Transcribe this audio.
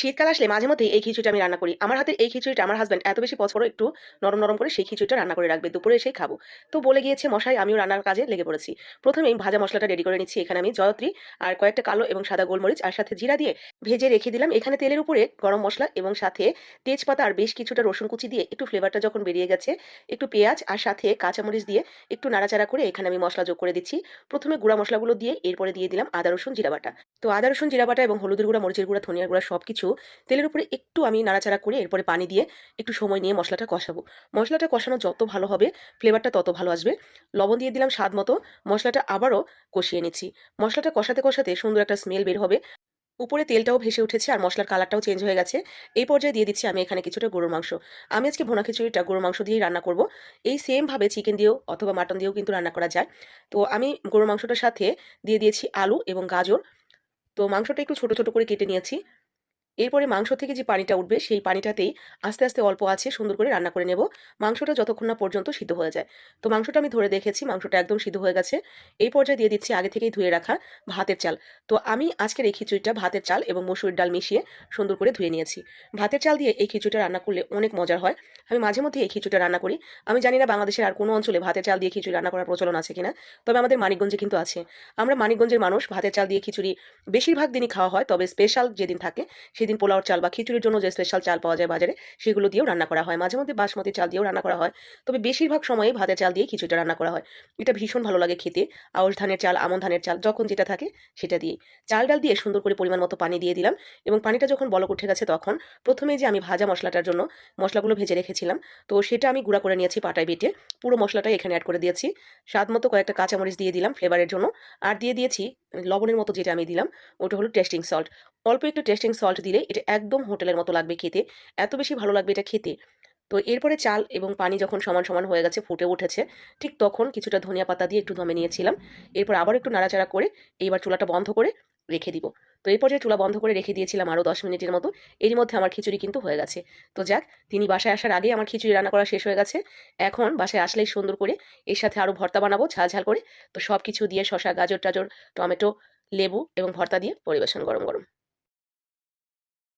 শীতকাল আসলে মাঝে মধ্যেই এই খিচুড়িটা আমি রান্না করি। আমার হাতের এই খিচুড়িটা আমার হাসব্যান্ড এত বেশি পছন্দ একটু নরম, নরম করে সেই খিচুড়িটা রান্না করে রাখবে। দুপুরে এসেই খাব। তো বলে গিয়েছে মশাই আমিও রান্নার কাজে লেগে পড়েছি। ১ম এই ভাজা মশলাটা রেডি করে নিচ্ছি। এখানে আমি জয়ত্রী আর কয়েকটা কালো এবং সাদা গোলমরিচ আর সাথে জিরা দিয়ে ভেজে রেখে দিলাম। এখানে তেলের উপরে গরম মশলা এবং সাথে তেজপাতা আর বেশ কিছুটা রসুন কুচি দিয়ে একটু ফ্লেভারটা যখন বেরিয়ে গেছে, একটু পেঁয়াজ আর সাথে কাঁচামরিচ দিয়ে একটু নাড়াচাড়া করে এখানে আমি মশলা যোগ করে দিচ্ছি। প্রথমে গুঁড়া মশলাগুলো দিয়ে এরপরে দিয়ে দিলাম আদা রসুন জিরা বাটা। তো আদা রসুন জিরা বাটা এবং হলুদের গুঁড়া, মরিচের গুঁড়া, ধনিয়ার গুঁড়া সবকিছু তেলের উপরে একটু আমি নাড়াচাড়া করে এরপরে পানি দিয়ে একটু সময় নিয়ে মশলাটা কষাবো। মশলাটা কষানো যত ভালো হবে ফ্লেভারটা তত ভালো আসবে। লবণ দিয়ে দিলাম স্বাদ মতো। মশলাটা আবারও কষিয়ে নিচ্ছি। মশলাটা কষাতে, কষাতে সুন্দর একটা স্মেল বের হবে। উপরে তেলটাও ভেসে উঠেছে আর মশলার কালারটাও চেঞ্জ হয়ে গেছে। এই পর্যায়ে দিয়ে দিচ্ছি আমি এখানে কিছুটা গরুর মাংস। আমি আজকে ভোনা খিচুড়িটা গরুর মাংস দিয়েই রান্না করব। এই সেমভাবে চিকেন দিয়েও অথবা মাটন দিয়েও কিন্তু রান্না করা যায়। তো আমি গরুর মাংসটার সাথে দিয়ে দিয়েছি আলু এবং গাজর। তো মাংসটা একটু ছোট, ছোট করে কেটে নিয়েছি। এরপরে মাংস থেকে যে পানিটা উঠবে সেই পানিটাতেই আস্তে, আস্তে অল্প আছে সুন্দর করে রান্না করে নেব। মাংসটা যতক্ষণ না পর্যন্ত সিদ্ধ হয়ে যায়। তো মাংসটা আমি ধরে দেখেছি মাংসটা একদম সিদ্ধ হয়ে গেছে। এই পর্যায়ে দিয়ে দিচ্ছি আগে থেকেই ধুয়ে রাখা ভাতের চাল। তো আমি আজকের এই খিচুড়িটা ভাতের চাল এবং মসুরির ডাল মিশিয়ে সুন্দর করে ধুয়ে নিয়েছি। ভাতের চাল দিয়ে এই খিচুড়িটা রান্না করলে অনেক মজার হয়। আমি মাঝে মধ্যে এই খিচুড়িটা রান্না করি। আমি জানি না বাংলাদেশের আর কোনো অঞ্চলে ভাতের চাল দিয়ে খিচুড়ি রান্না করার প্রচলন আছে কিনা। তবে আমাদের মানিকগঞ্জে কিন্তু আছে। আমরা মানিকগঞ্জের মানুষ ভাতের চাল দিয়ে খিচুড়ি বেশিরভাগ দিনই খাওয়া হয়। তবে স্পেশাল যেদিন থাকে সেদিন পোলাওর চাল বা খিচুড়ির জন্য যে স্পেশাল চাল পাওয়া যায় বাজারে সেগুলো দিয়েও রান্না করা হয়। মাঝে মধ্যে বাসমতি চাল দিয়েও রান্না করা হয়। তবে বেশিরভাগ সময়ে ভাতের চাল দিয়ে খিচুড়িটা রান্না করা হয়। এটা ভীষণ ভালো লাগে খেতে। আউশ ধানের চাল, আমন ধানের চাল যখন যেটা থাকে সেটা দিয়ে চাল ডাল দিয়ে সুন্দর করে পরিমাণ মতো পানি দিয়ে দিলাম এবং পানিটা যখন বলক উঠে গেছে তখন প্রথমে যে আমি ভাজা মশলাটার জন্য মশলাগুলো ভেজে রেখেছিলাম তো সেটা আমি গুঁড়া করে নিয়েছি পাটায় বেটে। পুরো মশলাটাই এখানে অ্যাড করে দিয়েছি। স্বাদ মতো কয়েকটা কাঁচামরিচ দিয়ে দিলাম ফ্লেভারের জন্য। আর দিয়ে দিয়েছি লবণের মতো যেটা আমি দিলাম ওটা হলো টেস্টিং সল্ট। অল্প একটু টেস্টিং সল্ট দিলে এটা একদম হোটেলের মতো লাগবে খেতে। এত বেশি ভালো লাগবে এটা খেতে। তো এরপরে চাল এবং পানি যখন সমান, সমান হয়ে গেছে ফুটে উঠেছে, ঠিক তখন কিছুটা ধনিয়া পাতা দিয়ে একটু দমে নিয়েছিলাম। এরপর আবার একটু নাড়াচাড়া করে এইবার চুলাটা বন্ধ করে রেখে দিব। তো এই পর্যায়ে চুলা বন্ধ করে রেখে দিয়েছিলাম আরও ১০ মিনিটের মতো। এরই মধ্যে আমার খিচুড়ি কিন্তু হয়ে গেছে। তো যাক তিনি বাসায় আসার আগেই আমার খিচুড়ি রান্না করা শেষ হয়ে গেছে। এখন বাসায় আসলেই সুন্দর করে এর সাথে আরও ভর্তা বানাবো ঝাল, ঝাল করে। তো সব কিছু দিয়ে শসা, গাজর-টাজর, টমেটো, লেবু এবং ভর্তা দিয়ে পরিবেশন গরম, গরম।